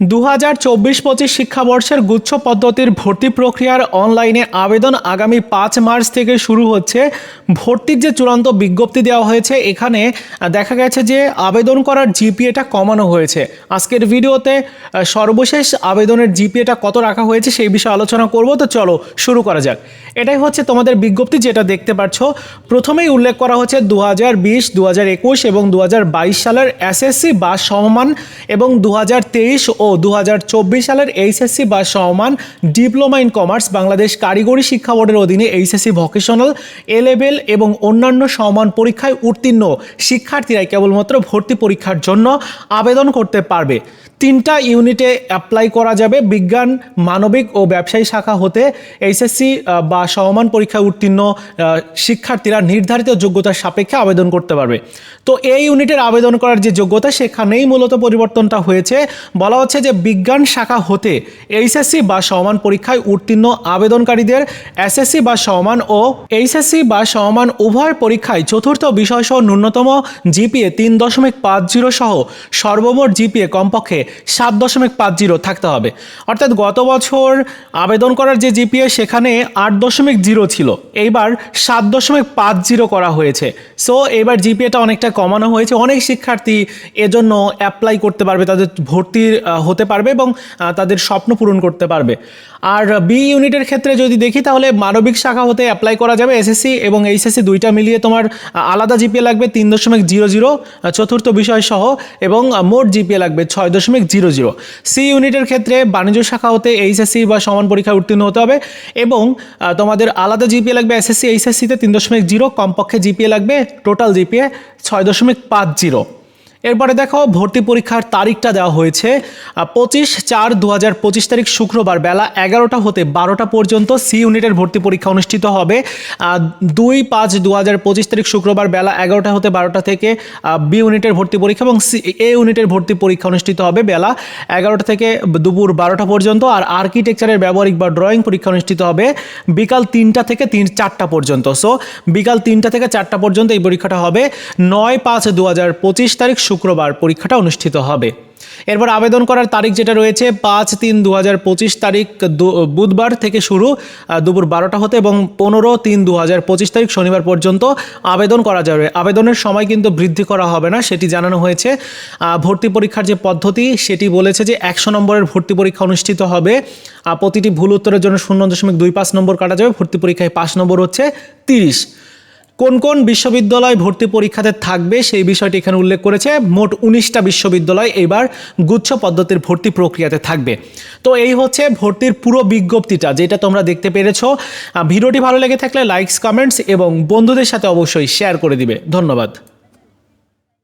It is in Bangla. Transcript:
দু হাজার চব্বিশ পঁচিশ শিক্ষাবর্ষের গুচ্ছ পদ্ধতির ভর্তি প্রক্রিয়ার অনলাইনে আবেদন আগামী পাঁচ মার্চ থেকে শুরু হচ্ছে। ভর্তির যে চূড়ান্ত বিজ্ঞপ্তি দেওয়া হয়েছে, এখানে দেখা গেছে যে আবেদন করার জিপিএটা কমানো হয়েছে। আজকের ভিডিওতে সর্বশেষ আবেদনের জিপিএটা কত রাখা হয়েছে সেই বিষয়ে আলোচনা করব। তো চলো শুরু করা যাক। এটাই হচ্ছে তোমাদের বিজ্ঞপ্তি, যেটা দেখতে পাচ্ছ প্রথমেই উল্লেখ করা হচ্ছে দু হাজার বিশ দু হাজার একুশ এবং দু হাজার বাইশ সালের এসএসসি বা সমমান এবং দু হাজার তেইশ ও দু হাজার চব্বিশ সালের এইচএসসি বা সমমান ডিপ্লোমা ইন কমার্স বাংলাদেশ কারিগরি শিক্ষা বোর্ডের অধীনে এইচএসসি ভোকেশনাল এ লেভেল এবং অন্যান্য সমান পরীক্ষায় উত্তীর্ণ শিক্ষার্থীরাই কেবলমাত্র ভর্তি পরীক্ষার জন্য আবেদন করতে পারবে। তিনটা ইউনিটে অ্যাপ্লাই করা যাবে। বিজ্ঞান, মানবিক ও ব্যবসায়ী শাখা হতে এইচএসসি বা সমমান পরীক্ষায় উত্তীর্ণ শিক্ষার্থীরা নির্ধারিত যোগ্যতার সাপেক্ষে আবেদন করতে পারবে। তো এই ইউনিটের আবেদন করার যে যোগ্যতা, সেখানেই মূলত পরিবর্তনটা হয়েছে। বলা হচ্ছে যে বিজ্ঞান শাখা হতে এইচএসসি বা সমান পরীক্ষায় উত্তীর্ণ আবেদনকারীদের এসএসসি বা সমান ও এইচএসসি বা সমান উভয় পরীক্ষায় চতুর্থ বিষয়সহ ন্যূনতম জিপিএ তিন দশমিক পাঁচ জিরো সহ সর্বমোট জিপিএ কমপক্ষে সাত দশমিক পাঁচ জিরো থাকতে হবে। অর্থাৎ গত বছর আবেদন করার যে জিপিএ সেখানে আট দশমিক জিরো ছিল এইবার সাত দশমিক পাঁচ জিরো করা হয়েছে। সো এবার জিপিএটা অনেকটা কমানো হয়েছে অনেক শিক্ষার্থী এজন্য অ্যাপ্লাই করতে পারবে তাদের ভর্তি আহ, হতে পারবে এবং তাদের স্বপ্ন পূরণ করতে পারবে। আর বি ইউনিটের ক্ষেত্রে যদি দেখি, তাহলে মানবিক শাখা হতে অ্যাপ্লাই করা যাবে এসএসসি এবং এইচএসসি দুইটা মিলিয়ে তোমার আলাদা জিপিএ লাগবে তিন দশমিক জিরো জিরো চতুর্থ বিষয় সহ এবং মোট জিপিএ লাগবে ছয় দশমিক জিরো জিরো। সি ইউনিটের ক্ষেত্রে বাণিজ্য শাখা হতে এইচএসসি বা সমান পরীক্ষায় উত্তীর্ণ হতে হবে এবং তোমাদের আলাদা জিপিএ লাগবে এসএসসি এইচএসসিতে তিন দশমিক জিরো, কমপক্ষে জিপিএ লাগবে টোটাল জিপিএ ছয় দশমিক পাঁচ জিরো। এরপরে দেখো, ভর্তি পরীক্ষার তারিখটা দেওয়া হয়েছে। পঁচিশ চার দু তারিখ শুক্রবার বেলা এগারোটা হতে বারোটা পর্যন্ত সি ইউনিটের ভর্তি পরীক্ষা অনুষ্ঠিত হবে। দুই পাঁচ দু তারিখ শুক্রবার বেলা এগারোটা হতে বারোটা থেকে বি ইউনিটের ভর্তি পরীক্ষা এবং সি, এ ইউনিটের ভর্তি পরীক্ষা অনুষ্ঠিত হবে বেলা এগারোটা থেকে দুপুর বারোটা পর্যন্ত। আর আর্কিটেকচারের ব্যবহারিক বা ড্রয়িং পরীক্ষা অনুষ্ঠিত হবে বিকাল তিনটা থেকে তিন, চারটা পর্যন্ত। সো, বিকাল তিনটা থেকে চারটা পর্যন্ত এই পরীক্ষাটা হবে। নয় পাঁচ দু হাজার পঁচিশ তারিখ শুক্রবার পরীক্ষাটা অনুষ্ঠিত হবে। এরপর আবেদন করার তারিখ যেটা রয়েছে, পাঁচ তিন দু হাজার পঁচিশ তারিখ বুধবার থেকে শুরু দুপুর বারোটা হতে এবং পনেরো তিন দু তারিখ শনিবার পর্যন্ত আবেদন করা যাবে। আবেদনের সময় কিন্তু বৃদ্ধি করা হবে না, সেটি জানানো হয়েছে। ভর্তি পরীক্ষার যে পদ্ধতি, সেটি বলেছে যে একশো নম্বরের ভর্তি পরীক্ষা অনুষ্ঠিত হবে। প্রতিটি ভুল উত্তরের জন্য শূন্য দশমিক দুই পাঁচ নম্বর কাটা যাবে, ভর্তি পরীক্ষায় পাঁচ নম্বর হচ্ছে তিরিশ। কোন কোন বিশ্ববিদ্যালয় ভর্তি পরীক্ষাতে থাকবে সেই বিষয়টি এখানে উল্লেখ করেছে। মোট উনিশটা বিশ্ববিদ্যালয় এবার গুচ্ছ পদ্ধতির ভর্তি প্রক্রিয়াতে থাকবে। তো এই হচ্ছে ভর্তির পুরো বিজ্ঞপ্তিটা, যেটা তোমরা দেখতে পেরেছ। ভিডিওটি ভালো লেগে থাকলে লাইকস কমেন্টস এবং বন্ধুদের সাথে অবশ্যই শেয়ার করে দিবে। ধন্যবাদ।